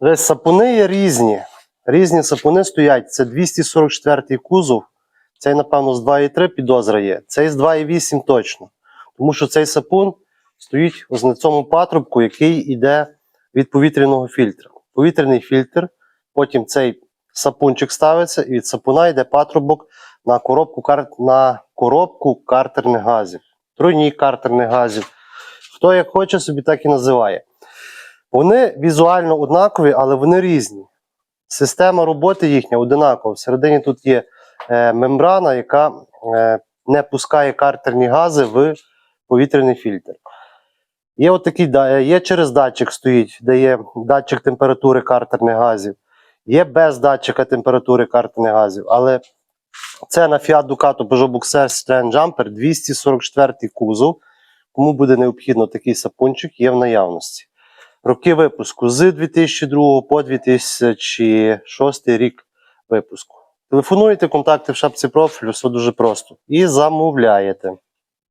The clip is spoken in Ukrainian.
Дивись, сапуни є різні. Різні сапуни стоять. Це 244-й кузов. Цей, напевно, з 2,3 підозра є. Цей з 2,8 точно. Тому що цей сапун стоїть ось на цьому патрубку, який йде від повітряного фільтра. Повітряний фільтр, потім цей сапунчик ставиться, і від сапуна йде патрубок на коробку, на коробку картерних газів, тройній картерних газів. Хто як хоче, собі так і називає. Вони візуально однакові, але вони різні. Система роботи їхня одинакова. Всередині тут є е, мембрана, яка е, не пускає картерні гази в повітряний фільтр. Є, да- е, є через датчик стоїть, де є датчик температури картерних газів. Є без датчика температури картерних газів. Але це на Fiat Ducato Peugeot Boxer Citroen Jumper 244 кузов. Кому буде необхідно такий сапунчик, є в наявності. Роки випуску з 2002 по 2006 рік випуску. Телефонуєте, контакти в шапці профілю, все дуже просто. І замовляєте.